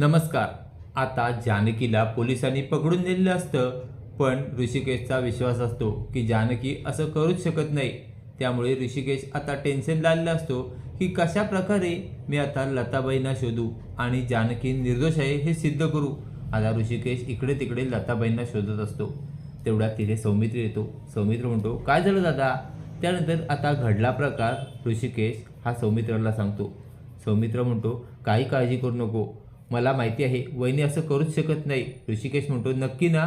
नमस्कार. आता जानकीला पोलिसांनी पकडून दिलेलं असतं पण ऋषिकेशचा विश्वास असतो की जानकी असं करूच शकत नाही. त्यामुळे ऋषिकेश आता टेन्शन लागला असतो की कशा प्रकारे मी आता लताबाईंना शोधू आणि जानकी निर्दोष आहे हे सिद्ध करू. आता ऋषिकेश इकडे तिकडे लताबाईंना शोधत असतो. तेवढ्यात तिथे सौमित्र येतो. सौमित्र म्हणतो काय झालं दादा? त्यानंतर आता घडला प्रकार ऋषिकेश हा सौमित्राला सांगतो. सौमित्र म्हणतो काही काळजी करू नको. मला माहिती आहे वहिनी असं करूच शकत नाही. ऋषिकेश म्हणतो नक्की ना.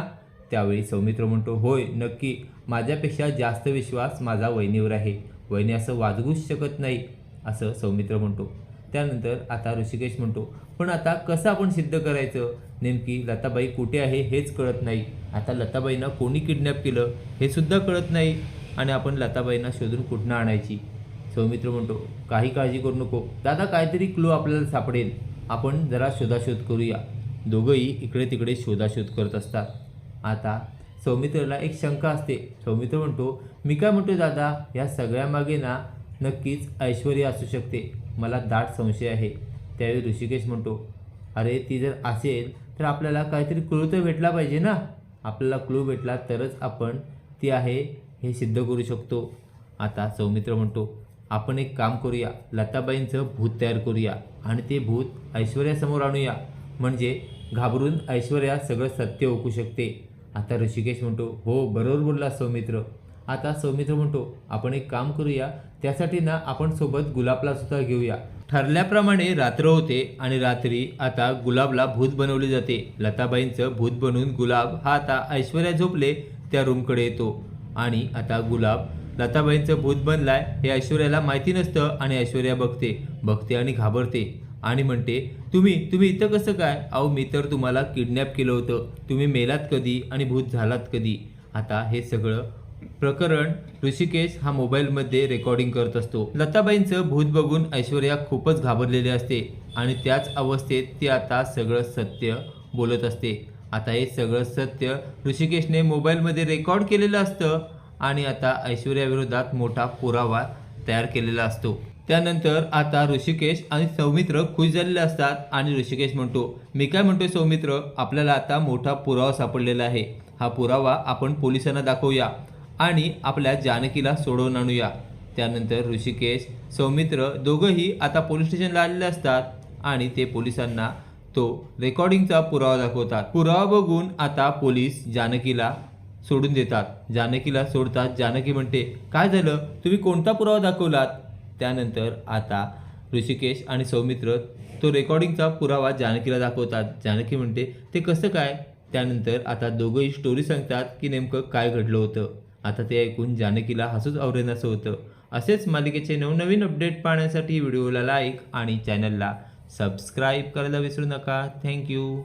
त्यावेळी सौमित्र म्हणतो होय नक्की. माझ्यापेक्षा जास्त विश्वास माझा वहिनीवर आहे. वहिनी असं वाजवूच शकत नाही. असं सौमित्र म्हणतो. त्यानंतर आता ऋषिकेश म्हणतो पण आता कसं आपण सिद्ध करायचं? नेमकी लताबाई कुठे आहे हेच कळत नाही. आता लताबाईंना कोणी किडनॅप केलं हे सुद्धा कळत नाही आणि आपण लताबाईंना शोधून कुठनं आणायची? सौमित्र म्हणतो काही काळजी करू नको. दादा काहीतरी क्लू आपल्याला सापडेल. आपण जरा शोधाशोध करूया. दोघंही इकडे तिकडे शोधाशोध करत असतात. आता सौमित्रला एक शंका असते. सौमित्र म्हणतो मी काय म्हणतो दादा? या सगळ्यामागे ना नक्कीच ऐश्वर्या असू शकते. मला दाट संशय आहे. त्यावेळी ऋषिकेश म्हणतो अरे ती जर असेल तर आपल्याला काहीतरी क्लू तर भेटला पाहिजे ना? आपल्याला क्लू भेटला तरच आपण ती आहे हे सिद्ध करू शकतो. आता सौमित्र म्हणतो आपण एक काम करूया लताबाईंचं भूत तयार करूया आणि ते भूत ऐश्वर्यासमोर आणूया. म्हणजे घाबरून ऐश्वर्या सगळं सत्य ओकू शकते. आता ऋषिकेश म्हणतो हो बरोबर बोलला सौमित्र. आता सौमित्र म्हणतो आपण एक काम करूया त्यासाठी ना आपण सोबत गुलाबला सुद्धा घेऊया. ठरल्याप्रमाणे रात्र होते आणि रात्री आता गुलाबला भूत बनवले जाते. लताबाईंचं भूत बनवून गुलाब हा आता ऐश्वर्या झोपले त्या रूमकडे येतो. आणि आता गुलाब लताबाईंचं भूत बनलाय हे ऐश्वर्याला माहिती नसतं आणि ऐश्वर्या बघते बघते आणि घाबरते. आणि म्हणते तुम्ही तुम्ही इथं कसं काय? अहो मी तर तुम्हाला किडनॅप केलं होतं. तुम्ही मेलात कधी आणि भूत झालात कधी? आता हे सगळं प्रकरण ऋषिकेश हा मोबाईलमध्ये रेकॉर्डिंग करत असतो. लताबाईंचं भूत बघून ऐश्वर्या खूपच घाबरलेली असते आणि त्याच अवस्थेत ती आता सगळं सत्य बोलत असते. आता हे सगळं सत्य ऋषिकेशने मोबाईलमध्ये रेकॉर्ड केलेलं असतं आणि आता ऐश्वर्याविरोधात मोठा पुरावा तयार केलेला असतो. त्यानंतर आता ऋषिकेश आणि सौमित्र खुश झालेले असतात आणि ऋषिकेश म्हणतो मी काय म्हणतोय सौमित्र? आपल्याला आता मोठा पुरावा सापडलेला आहे. हा पुरावा आपण पोलिसांना दाखवूया आणि आपल्या जानकीला सोडवून आणूया. त्यानंतर ऋषिकेश सौमित्र दोघंही आता पोलीस स्टेशनला आलेले असतात आणि ते पोलिसांना तो रेकॉर्डिंगचा पुरावा दाखवतात. पुरावा बघून आता पोलीस जानकीला सोडून देतात. जानकीला सोडतात. जानकी म्हणते काय झालं? तुम्ही कोणता पुरावा दाखवलात? त्यानंतर आता ऋषिकेश आणि सौमित्र तो रेकॉर्डिंगचा पुरावा जानकीला दाखवतात. जानकी म्हणते ते कसं काय? त्यानंतर आता दोघंही स्टोरी सांगतात की नेमकं काय घडलं होतं. आता ते ऐकून जानकीला हसूच आवरेनासं होतं. असेच मालिकेचे नवनवीन अपडेट पाहण्यासाठी व्हिडिओला लाईक आणि चॅनलला सबस्क्राईब करायला विसरू नका. थँक्यू